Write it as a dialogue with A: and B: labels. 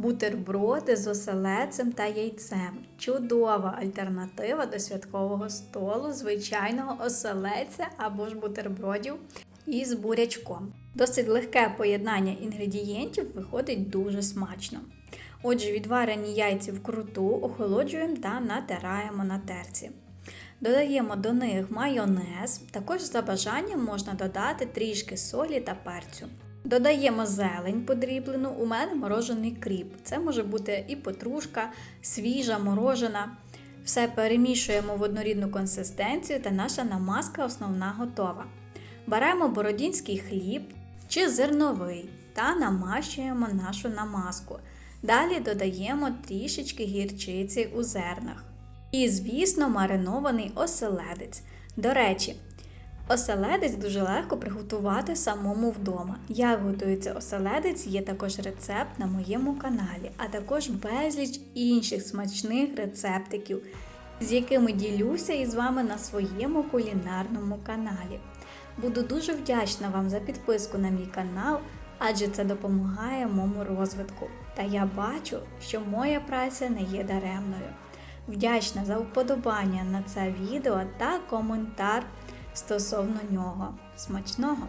A: Бутерброди з оселедцем та яйцем. Чудова альтернатива до святкового столу, звичайного оселедця або ж бутербродів із бурячком. Досить легке поєднання інгредієнтів виходить дуже смачно. Отже, відварені яйці вкруту охолоджуємо та натираємо на терці. Додаємо до них майонез, також за бажанням можна додати трішки солі та перцю. Додаємо зелень подріблену, у мене морожений кріп. Це може бути і петрушка, свіжа, морожена. Все перемішуємо в однорідну консистенцію та наша намазка основна готова. Беремо бородінський хліб чи зерновий та намащуємо нашу намазку. Далі додаємо трішечки гірчиці у зернах. І, звісно, маринований оселедець. До речі, оселедець дуже легко приготувати самому вдома. Як готується оселедець, є також рецепт на моєму каналі, а також безліч інших смачних рецептиків, з якими ділюся із вами на своєму кулінарному каналі. Буду дуже вдячна вам за підписку на мій канал, адже це допомагає моєму розвитку. Та я бачу, що моя праця не є даремною. Вдячна за вподобання на це відео та коментар стосовно нього. Смачного!